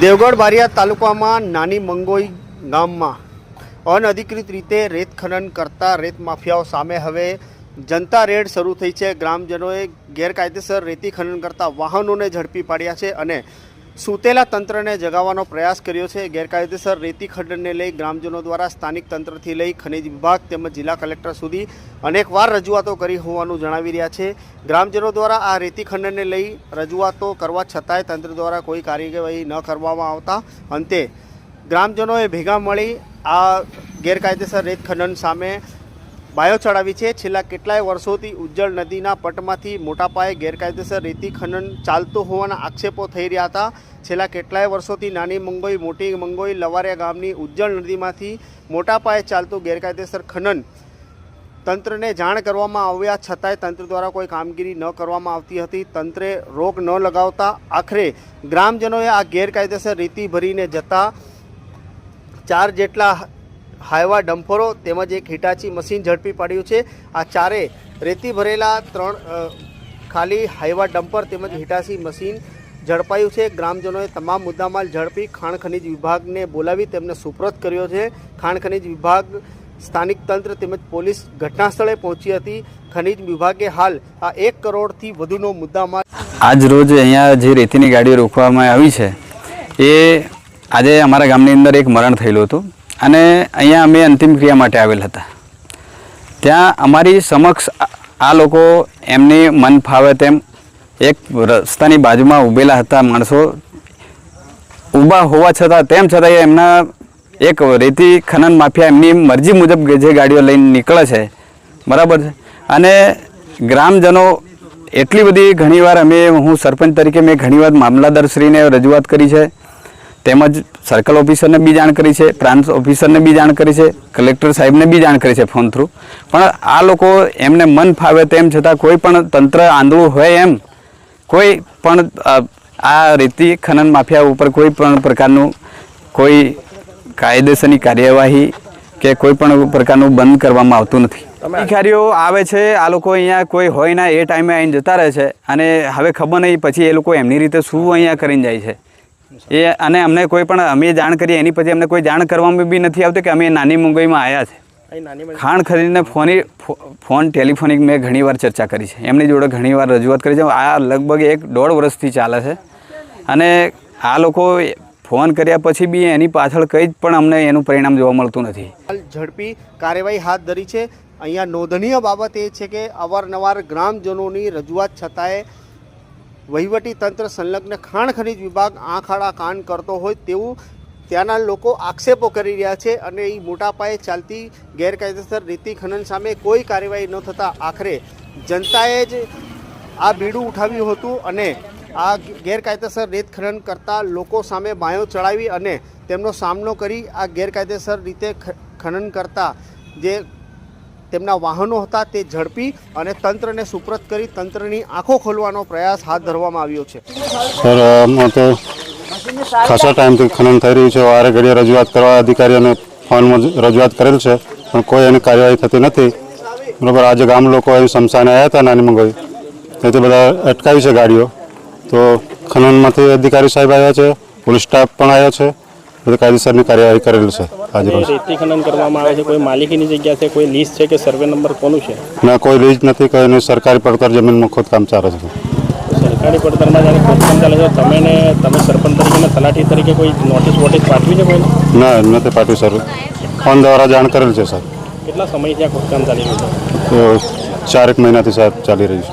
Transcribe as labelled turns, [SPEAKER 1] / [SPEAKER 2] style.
[SPEAKER 1] દેવગઢ બારિયા તાલુકામાં નાની મંગોઈ ગામમાં અનઅધિકૃત રીતે રેત ખનન કરતા રેત માફિયાઓ સામે હવે જનતા રેડ શરૂ થઈ છે. ગ્રામજનોએ ગેરકાયદેસર રેતી ખનન કરતા વાહનોને ઝડપી પાડ્યા છે અને સૂતેલા તંત્રને જગાવવાનો પ્રયાસ કર્યો છે. ગેરકાયદેસર રેતી ખંડનને લઈ ગ્રામજનો દ્વારા સ્થાનિક તંત્રથી લઈ ખનિજ વિભાગ તેમજ જિલ્લા કલેક્ટર સુધી અનેકવાર રજૂઆતો કરી હોવાનું જણાવી રહ્યા છે. ગ્રામજનો દ્વારા આ રેતી ખંડનને લઈ રજૂઆતો કરવા છતાંય તંત્ર દ્વારા કોઈ કાર્યવાહી ન કરવામાં આવતા અંતે ગ્રામજનોએ ભેગા મળી આ ગેરકાયદેસર રેત ખંડન સામે બાયો ચડાવી છે. છેલ્લા કેટલાય વર્ષોથી ઉજ્જળ નદીના પટમાંથી મોટા પાયે ગેરકાયદેસર રેતી ખનન ચાલતું હોવાના આક્ષેપો થઈ રહ્યા હતા. છેલ્લા કેટલાય વર્ષોથી નાની મંગોઈ, મોટી મંગોઈ, લવારિયા ગામની ઉજ્જળ નદીમાંથી મોટા પાયે ચાલતું ગેરકાયદેસર ખનન તંત્રને જાણ કરવામાં આવ્યા છતાંય તંત્ર દ્વારા કોઈ કામગીરી ન કરવામાં આવતી હતી. તંત્રે રોક ન લગાવતા આખરે ગ્રામજનોએ આ ગેરકાયદેસર રેતી ભરીને જતા ચાર જેટલા હાઈવા ડમ્પરો તેમજ એક હિટાચી મશીન ઝડપી પાડ્યું છે. આ ચારે રેતી ભરેલા ત્રણ ખાલી હાઈવા ડમ્પર તેમજ હિટાચી મશીન ઝડપાયું છે. ગ્રામજનોએ તમામ મુદ્દામાલ ઝડપી ખાણ ખનિજ વિભાગને બોલાવી તેમને સુપ્રત કર્યો છે. ખાણ ખનિજ વિભાગ, સ્થાનિક તંત્ર તેમજ પોલીસ ઘટના સ્થળે પહોંચી હતી. ખનિજ વિભાગે હાલ આ એક કરોડથી વધુનો મુદ્દામાલ
[SPEAKER 2] આજ રોજ અહીંયા જે રેતીની ગાડીઓ રોકવામાં આવી છે, એ આજે અમારા ગામની અંદર એક મરણ થયેલું હતું. અને અહીંયા અમે અંતિમ ક્રિયા માટે આવેલ હતા. ત્યાં અમારી સમક્ષ આ- લોકો એમની મન ફાવે તેમ એક રસ્તાની બાજુમાં ઊભેલા હતા માણસો. ઊભા હોવા છતાં, તેમ છતાં એમના એક રેતી ખનન માફિયા એમની મરજી મુજબ જે ગાડીઓ લઈને નીકળે છે, બરાબર છે? અને ગ્રામજનો એટલી બધી ઘણીવાર અમે, હું સરપંચ તરીકે મેં ઘણીવાર મામલાદારશ્રીને રજૂઆત કરી છે. તેમજ સર્કલ ઓફિસરને બી જાણ કરી છે પ્રાંત ઓફિસરને બી જાણ કરી છે કલેક્ટર સાહેબને બી જાણ કરી છે ફોન થ્રુ પણ આ લોકો એમને મન ફાવે તેમ છતાં કોઈ પણ તંત્ર આંધળું હોય એમ, કોઈ પણ આ રેતી ખનન માફિયા ઉપર કોઈ પણ પ્રકારનું કોઈ કાયદેસરની કાર્યવાહી કે કોઈ પણ પ્રકારનું બંધ કરવામાં આવતું નથી. ભિખારીઓ આવે છે, આ લોકો અહીંયા કોઈ હોય ના એ ટાઈમે આવીને જતા રહે છે, અને હવે ખબર નહીં પછી એ લોકો એમની રીતે શું અહીંયા કરીને જાય છે. એ અને અમને કોઈ પણ અમે જાણ કરીએ એની પછી અમને કોઈ જાણ કરવામાં બી નથી આવતું કે અમે નાની મુંબઈમાં આવ્યા છે. ખાણ ખરીદને ફોની ફોન ટેલિફોનિક મેં ઘણીવાર ચર્ચા કરી છે. એમની જોડે ઘણીવાર રજૂઆત કરી છે. આ લગભગ એક દોઢ વર્ષથી ચાલે છે. અને આ લોકો ફોન કર્યા પછી બી એની પાછળ કંઈ જ પણ અમને એનું પરિણામ જોવા મળતું નથી.
[SPEAKER 1] ઝડપી કાર્યવાહી હાથ ધરી છે. અહીંયા નોંધનીય બાબત એ છે કે અવારનવાર ગ્રામજનોની રજૂઆત છતાંય વહીવટી તંત્ર સંલગ્ન ખાણ ખનીજ વિભાગ આંખ આડા કાન કરતો હોય તેવું ત્યાંના લોકો આક્ષેપો કરી રહ્યા છે અને એ મોટા પાયે ચાલતી ગેરકાયદેસર રીતિ ખનન સામે કોઈ કાર્યવાહી ન થતાં આખરે જનતાએ જ આ બીડું ઉઠાવ્યું હતું અને આ ગેરકાયદેસર રેત ખનન કરતા લોકો સામે બાયો ચડાવી અને તેમનો સામનો કરી આ ગેરકાયદેસર રીતે ખનન કરતા જે તેમના વાહનો હતા તે ઝડપી અને તંત્રને સુપ્રત કરી તંત્રની આંખો ખોલવાનો પ્રયાસ હાથ ધરવામાં આવ્યો છે.
[SPEAKER 3] સર તો ખાસા ટાઈમથી ખનન થઈ રહ્યું છે. વારે ઘડીએ રજૂઆત કરવા અધિકારીઓને ફોનમાં રજૂઆત કરેલ છે, પણ કોઈ એની કાર્યવાહી થતી નથી. બરાબર, આજે ગામ લોકો અહીં શમશાને આવ્યા હતા નાની મંગોઈ તેથી બધા અટકાવી છે ગાડીઓ. તો ખનનમાંથી અધિકારી સાહેબ આવ્યા છે, પોલીસ સ્ટાફ પણ આવ્યો છે. બધી કાયદેસરની કાર્યવાહી કરેલું છે આજે રોજ.
[SPEAKER 4] રેતી ખનન કરવામાં આવે છે કોઈ માલિકીની જગ્યા છે કોઈ લીઝ છે કે સર્વે નંબર કોનું છે?
[SPEAKER 3] ના કોઈ લીઝ નથી કોઈ નહીં. સરકારી પડતર જમીનમાં ખોદકામ ચાલે છે.
[SPEAKER 4] સરકારી પડતરમાં જ્યારે ખોદકામ ચાલે છે તમે ને તમે સરપંચ તરીકે તલાટી તરીકે કોઈ નોટિસ વોટિસ પાઠવી છે કોઈ
[SPEAKER 3] ના નથી પાઠવી સર ફોન દ્વારા જાણ કરેલ છે સર
[SPEAKER 4] કેટલા સમયથી આ ખોદકામ ચાલી રહ્યું છે?
[SPEAKER 3] ચારેક મહિનાથી સાહેબ ચાલી રહ્યું છે.